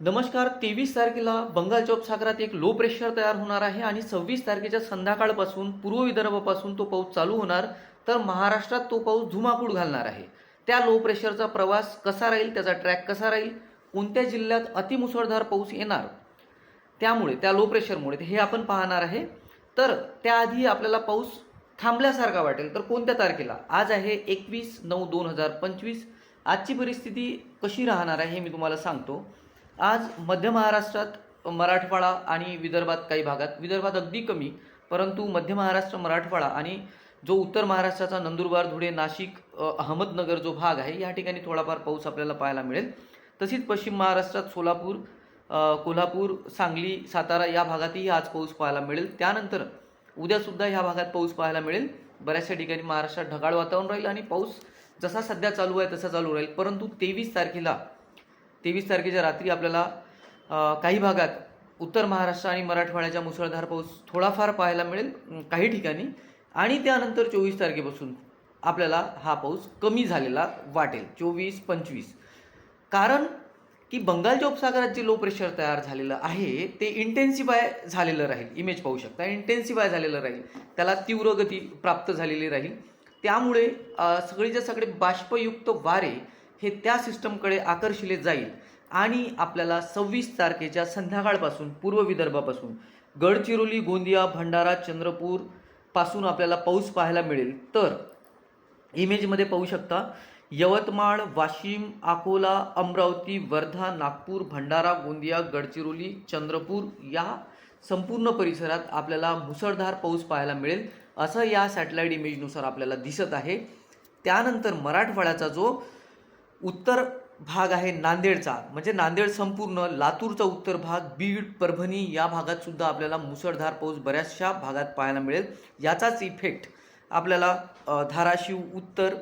नमस्कार तेवीस तारखेला बंगालच्या उपसागरात एक लो प्रेशर तयार होणार आहे आणि सव्वीस तारखेच्या संध्याकाळपासून पूर्व विदर्भापासून तो पाऊस चालू होणार तर महाराष्ट्रात तो पाऊस धुमाकूळ घालणार आहे. त्या लो प्रेशरचा प्रवास कसा राहील त्याचा ट्रॅक कसा राहील कोणत्या जिल्ह्यात अतिमुसळधार पाऊस येणार त्यामुळे त्या लो प्रेशरमुळे हे आपण पाहणार आहे. तर त्याआधी आपल्याला पाऊस थांबल्यासारखा वाटेल तर कोणत्या तारखेला? आज आहे एकवीस नऊ दोन हजार पंचवीस. आजची परिस्थिती कशी राहणार आहे हे मी तुम्हाला सांगतो. आज मध्य महाराष्ट्रात मराठवाडा आणि विदर्भात काही भागात विदर्भात अगदी कमी परंतु मध्य महाराष्ट्र मराठवाडा आणि जो उत्तर महाराष्ट्राचा नंदुरबार धुळे नाशिक अहमदनगर जो भाग आहे या ठिकाणी थोडाफार पाऊस आपल्याला पाहायला मिळेल. तसेच पश्चिम महाराष्ट्रात सोलापूर कोल्हापूर सांगली सातारा या भागातही आज पाऊस पाहायला मिळेल. त्यानंतर उद्यासुद्धा ह्या भागात पाऊस पाहायला मिळेल. बऱ्याचशा ठिकाणी महाराष्ट्रात ढगाळ वातावरण राहील आणि पाऊस जसा सध्या चालू आहे तसा चालू राहील. परंतु तेवीस तारखेला तेवीस तारखेच्या रात्री आपल्याला काही भागात उत्तर महाराष्ट्र आणि मराठवाड्याच्या मुसळधार पाऊस थोडाफार पाहायला मिळेल काही ठिकाणी. आणि त्यानंतर चोवीस तारखेपासून आपल्याला हा पाऊस कमी झालेला वाटेल चोवीस पंचवीस. कारण की बंगालच्या उपसागरात जे लो प्रेशर तयार झालेलं आहे ते इंटेन्सिफाय झालेलं राहील. इमेज पाहू शकता इंटेन्सिफाय झालेलं राहील. त्याला तीव्र गती प्राप्त झालेली राहील. त्यामुळे सगळीच्या सगळे बाष्पयुक्त वारे हे त्या सिस्टमकडे आकर्षिले जाईल आणि आपल्याला सव्वीस तारखेच्या संध्याकाळपासून पूर्व विदर्भापासून गडचिरोली गोंदिया भंडारा चंद्रपूरपासून आपल्याला पाऊस पाहायला मिळेल. तर इमेजमध्ये पाहू शकता यवतमाळ वाशिम अकोला अमरावती वर्धा नागपूर भंडारा गोंदिया गडचिरोली चंद्रपूर या संपूर्ण परिसरात आपल्याला मुसळधार पाऊस पाहायला मिळेल असं या सॅटेलाईट इमेजनुसार आपल्याला दिसत आहे. त्यानंतर मराठवाड्याचा जो उत्तर भाग आहे नांदेडचा. म्हणजे नांदेड संपूर्ण लातूरचा उत्तर भाग बीड परभणी या भागात सुद्धा आपल्याला मुसळधार पाऊस बऱ्याचशा भागात पाहायला मिळेल. याचाच इफेक्ट आपल्याला धाराशिव उत्तर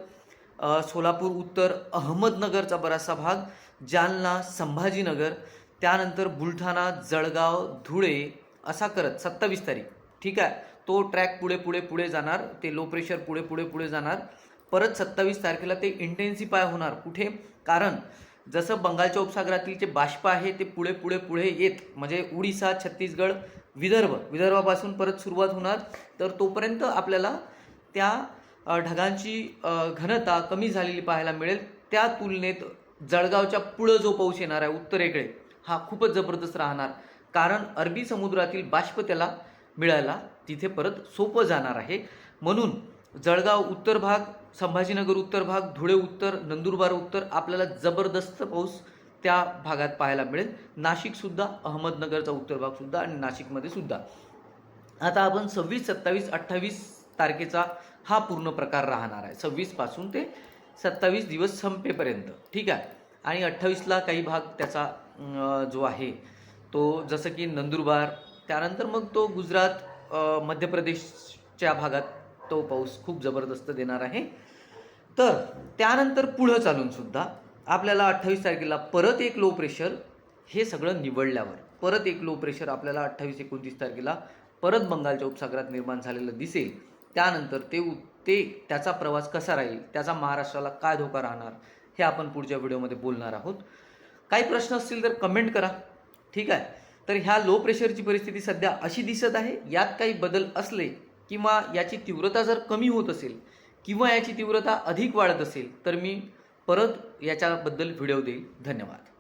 सोलापूर उत्तर अहमदनगरचा बराचसा भाग जालना संभाजीनगर त्यानंतर बुलढाणा जळगाव धुळे असा करत सत्तावीस तारीख. ठीक आहे? तो ट्रॅक पुढे पुढे पुढे जाणार. ते लो प्रेशर पुढे पुढे पुढे जाणार. परत सत्तावीस तारखेला ते इंटेन्सिफाय होणार. कुठे? कारण जसं बंगालच्या उपसागरातील जे बाष्प आहे ते पुढे पुढे पुढे येत म्हणजे उडीसा छत्तीसगड विदर्भ विदर्भापासून परत सुरुवात होणार. तर तोपर्यंत आपल्याला त्या ढगांची घनता कमी झालेली पाहायला मिळेल. त्या तुलनेत जळगावच्या पुढं जो पाऊस येणार आहे उत्तरेकडे हा खूपच जबरदस्त राहणार. कारण अरबी समुद्रातील बाष्प त्याला मिळायला तिथे परत सोपं जाणार आहे. म्हणून जळगाव उत्तर भाग संभाजीनगर उत्तर भाग धुळे उत्तर नंदुरबार उत्तर आपल्याला जबरदस्त पाऊस त्या भागात पाहायला मिळेल. नाशिकसुद्धा अहमदनगरचा उत्तर भागसुद्धा आणि नाशिकमध्ये सुद्धा. आता आपण सव्वीस सत्तावीस अठ्ठावीस तारखेचा हा पूर्ण प्रकार राहणार आहे. सव्वीसपासून ते सत्तावीस दिवस संपेपर्यंत. ठीक आहे? आणि अठ्ठावीसला काही भाग त्याचा जो आहे तो जसं की नंदुरबार त्यानंतर मग तो गुजरात मध्य प्रदेशच्या भागात तो पाऊस खूप जबरदस्त देणार आहे. तर त्यानंतर पुढं चालून सुद्धा आपल्याला अठ्ठावीस तारखेला परत एक लो प्रेशर हे सगळं निवडल्यावर परत एक लो प्रेशर आपल्याला अठ्ठावीस एकोणतीस तारखेला परत बंगालच्या उपसागरात निर्माण झालेलं दिसेल. त्यानंतर ते ते त्याचा प्रवास कसा राहील त्याचा महाराष्ट्राला काय धोका राहणार हे आपण पुढच्या व्हिडिओमध्ये बोलणार आहोत. काही प्रश्न असतील तर कमेंट करा. ठीक आहे? तर ह्या लो प्रेशरची परिस्थिती सध्या अशी दिसत आहे यात काही बदल असले किंवा याची तीव्रता जर कमी होत असेल किंवा याची तीव्रता अधिक वाढत असेल तर मी परत याच्याबद्दल व्हिडिओ देईल. धन्यवाद.